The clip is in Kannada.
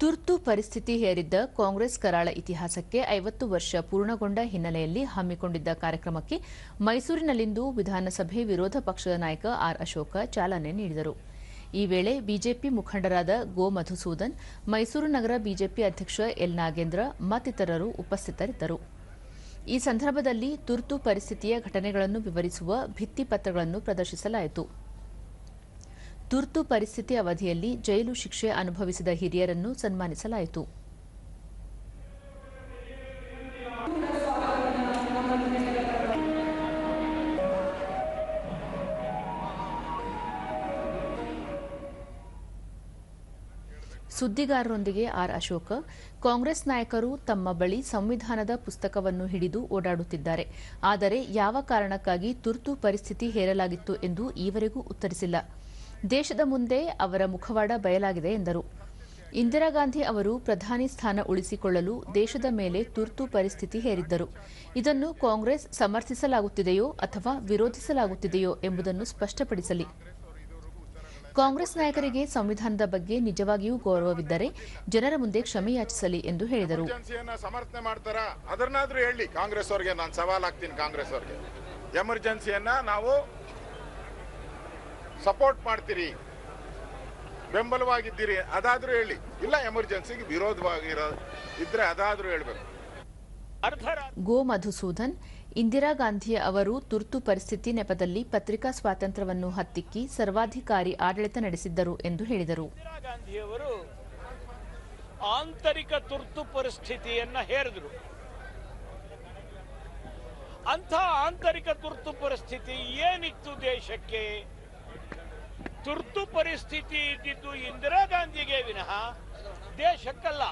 ತುರ್ತು ಪರಿಸ್ಥಿತಿ ಹೇರಿದ್ದ ಕಾಂಗ್ರೆಸ್ ಕರಾಳ ಇತಿಹಾಸಕ್ಕೆ ಐವತ್ತು ವರ್ಷ ಪೂರ್ಣಗೊಂಡ ಹಿನ್ನೆಲೆಯಲ್ಲಿ ಹಮ್ಮಿಕೊಂಡಿದ್ದ ಕಾರ್ಯಕ್ರಮಕ್ಕೆ ಮೈಸೂರಿನಲ್ಲಿಂದು ವಿಧಾನಸಭೆ ವಿರೋಧ ಪಕ್ಷದ ನಾಯಕ ಆರ್ ಅಶೋಕ ಚಾಲನೆ ನೀಡಿದರು. ಈ ವೇಳೆ ಬಿಜೆಪಿ ಮುಖಂಡರಾದ ಗೋ ಮಧುಸೂದನ್, ಮೈಸೂರು ನಗರ ಬಿಜೆಪಿ ಅಧ್ಯಕ್ಷ ಎಲ್ ನಾಗೇಂದ್ರ ಮತ್ತಿತರರು ಉಪಸ್ಥಿತರಿದ್ದರು. ಈ ಸಂದರ್ಭದಲ್ಲಿ ತುರ್ತು ಪರಿಸ್ಥಿತಿಯ ಘಟನೆಗಳನ್ನು ವಿವರಿಸುವ ಭಿತ್ತಿಪತ್ರಗಳನ್ನು ಪ್ರದರ್ಶಿಸಲಾಯಿತು. ತುರ್ತು ಪರಿಸ್ಥಿತಿ ಅವಧಿಯಲ್ಲಿ ಜೈಲು ಶಿಕ್ಷೆ ಅನುಭವಿಸಿದ ಹಿರಿಯರನ್ನು ಸನ್ಮಾನಿಸಲಾಯಿತು. ಸುದ್ದಿಗಾರರೊಂದಿಗೆ ಆರ್ ಅಶೋಕ. ಕಾಂಗ್ರೆಸ್ ನಾಯಕರು ತಮ್ಮ ಬಳಿ ಸಂವಿಧಾನದ ಪುಸ್ತಕವನ್ನು ಹಿಡಿದು ಓಡಾಡುತ್ತಿದ್ದಾರೆ. ಆದರೆ ಯಾವ ಕಾರಣಕ್ಕಾಗಿ ತುರ್ತು ಪರಿಸ್ಥಿತಿ ಹೇರಲಾಗಿತ್ತು ಎಂದು ಈವರೆಗೂ ಉತ್ತರಿಸಿಲ್ಲ. ದೇಶದ ಮುಂದೆ ಅವರ ಮುಖವಾಡ ಬಯಲಾಗಿದೆ ಎಂದರು. ಇಂದಿರಾ ಗಾಂಧಿ ಅವರು ಪ್ರಧಾನಿ ಸ್ಥಾನ ಉಳಿಸಿಕೊಳ್ಳಲು ದೇಶದ ಮೇಲೆ ತುರ್ತು ಪರಿಸ್ಥಿತಿ ಹೇರಿದ್ದರು. ಇದನ್ನು ಕಾಂಗ್ರೆಸ್ ಸಮರ್ಥಿಸಲಾಗುತ್ತಿದೆಯೋ ಅಥವಾ ವಿರೋಧಿಸಲಾಗುತ್ತಿದೆಯೋ ಎಂಬುದನ್ನು ಸ್ಪಷ್ಟಪಡಿಸಲಿ. ಕಾಂಗ್ರೆಸ್ ನಾಯಕರಿಗೆ ಸಂವಿಧಾನದ ಬಗ್ಗೆ ನಿಜವಾಗಿಯೂ ಗೌರವವಿದ್ದರೆ ಜನರ ಮುಂದೆ ಕ್ಷಮೆ ಯಾಚಿಸಲಿ ಎಂದು ಹೇಳಿದರು. ಸಮರ್ಥನೆ ಹೇಳಿ. ಕಾಂಗ್ರೆಸ್ ಅವರಿಗೆ ನಾನು ಸವಾಲ್ ಹಾಕ್ತೀನಿ ಕಾಂಗ್ರೆಸ್ ಅವರಿಗೆ ಎಮರ್ಜೆನ್ಸಿಯನ್ನ ನಾವು ಸಪೋರ್ಟ್ ಮಾಡ್ತೀರಿ ಬೆಂಬಲವಾಗಿದ್ದೀರಿ ಅದಾದ್ರೂ ಹೇಳಿ. ಇಲ್ಲ ಎಮರ್ಜೆನ್ಸಿಗೆ ವಿರೋಧವಾಗಿರೋ ಇದ್ರೆ ಅದಾದ್ರೂ ಹೇಳ್ಬೇಕು. ಗೋ ಮಧುಸೂದನ್ ಇಂದಿರಾ ಗಾಂಧಿ ಅವರು ತುರ್ತು ಪರಿಸ್ಥಿತಿ ನೆಪದಲ್ಲಿ ಪತ್ರಿಕಾ ಸ್ವಾತಂತ್ರ್ಯವನ್ನು ಹತ್ತಿಕ್ಕಿ ಸರ್ವಾಧಿಕಾರಿ ಆಡಳಿತ ನಡೆಸಿದ್ದರು ಎಂದು ಹೇಳಿದರು. ಇಂದಿರಾ ಗಾಂಧಿಯವರು ಆಂತರಿಕ ತುರ್ತು ಪರಿಸ್ಥಿತಿಯನ್ನ ಹೇರಿದ್ರು. ಅಂತ ಆಂತರಿಕ ತುರ್ತು ಪರಿಸ್ಥಿತಿ ಏನಿತ್ತು ದೇಶಕ್ಕೆ? ತುರ್ತು ಪರಿಸ್ಥಿತಿ ಇದ್ದಿದ್ದು ಇಂದಿರಾ ಗಾಂಧಿಗೆ ವಿನಃ ದೇಶಕ್ಕಲ್ಲ.